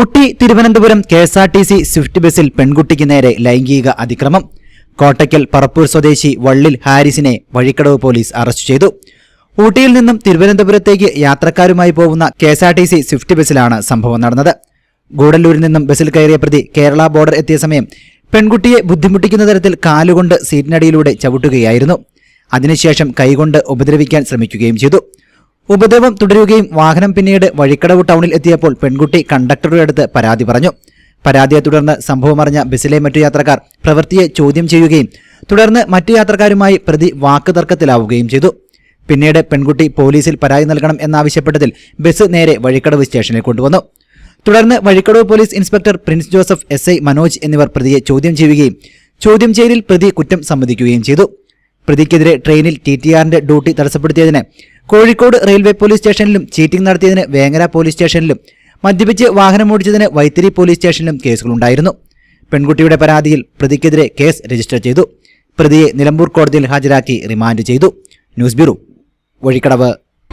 Ooty Thiruvananthapuram K S R T C swift ബസ്സിൽ പെൺകുട്ടിക്ക് നേരെ ലൈംഗിക അതിക്രമം. കോട്ടയ്ക്കൽ പറപ്പൂർ സ്വദേശി വള്ളിൽ ഹാരിസിനെ വഴിക്കടവ് പോലീസ് അറസ്റ്റ് ചെയ്തു. ഊട്ടിയിൽ നിന്നും തിരുവനന്തപുരത്തേക്ക് യാത്രക്കാരുമായി പോകുന്ന K S R T C swift ബസ്സിലാണ് സംഭവം നടന്നത്. ഗൂഡല്ലൂരിൽ നിന്നും ബസ്സിൽ കയറിയ പ്രതി കേരള ബോർഡർ എത്തിയ സമയം പെൺകുട്ടിയെ ബുദ്ധിമുട്ടിക്കുന്ന തരത്തിൽ കാലുകൊണ്ട് സീറ്റിനടിയിലൂടെ ചവിട്ടുകയായിരുന്നു. അതിനുശേഷം കൈകൊണ്ട് ഉപദ്രവിക്കാൻ ശ്രമിക്കുകയും ചെയ്തു. ഉപദ്രവം തുടരുകയും വാഹനം പിന്നീട് വഴിക്കടവ് ടൗണിൽ എത്തിയപ്പോൾ പെൺകുട്ടി കണ്ടക്ടറുടെ അടുത്ത് പരാതി പറഞ്ഞു. പരാതിയെ തുടർന്ന് സംഭവമറിഞ്ഞ ബസ്സിലെ മറ്റു യാത്രക്കാർ പ്രവൃത്തിയെ ചോദ്യം ചെയ്യുകയും തുടർന്ന് മറ്റു യാത്രക്കാരുമായി പ്രതി വാക്കുതർക്കത്തിലാവുകയും ചെയ്തു. പിന്നീട് പെൺകുട്ടി പോലീസിൽ പരാതി നൽകണം എന്നാവശ്യപ്പെട്ടതിൽ ബസ് നേരെ വഴിക്കടവ് സ്റ്റേഷനിൽ കൊണ്ടുവന്നു. തുടർന്ന് Vazhikkadavu police inspector Prince Joseph S Manoj എന്നിവർ പ്രതിയെ ചോദ്യം ചെയ്യുകയും ചോദ്യം ചെയ്യലിൽ പ്രതി കുറ്റം സമ്മതിക്കുകയും ചെയ്തു. പ്രതിക്കെതിരെ ട്രെയിനിൽ ടി ടി ആറിന്റെ ഡ്യൂട്ടി തടസ്സപ്പെടുത്തിയതിന് കോഴിക്കോട് റെയിൽവേ പോലീസ് സ്റ്റേഷനിലും ചീറ്റിംഗ് നടത്തിയതിന് വേങ്ങര പോലീസ് സ്റ്റേഷനിലും മദ്യപിച്ച് വാഹനമോടിച്ചതിന് വൈത്തിരി പോലീസ് സ്റ്റേഷനിലും കേസുകളുണ്ടായിരുന്നു. പെൺകുട്ടിയുടെ പരാതിയിൽ പ്രതിക്കെതിരെ കേസ് രജിസ്റ്റർ ചെയ്തു. പ്രതിയെ നിലമ്പൂർ കോടതിയിൽ ഹാജരാക്കി റിമാൻഡ് ചെയ്തു. News bureau Vazhikkadavu.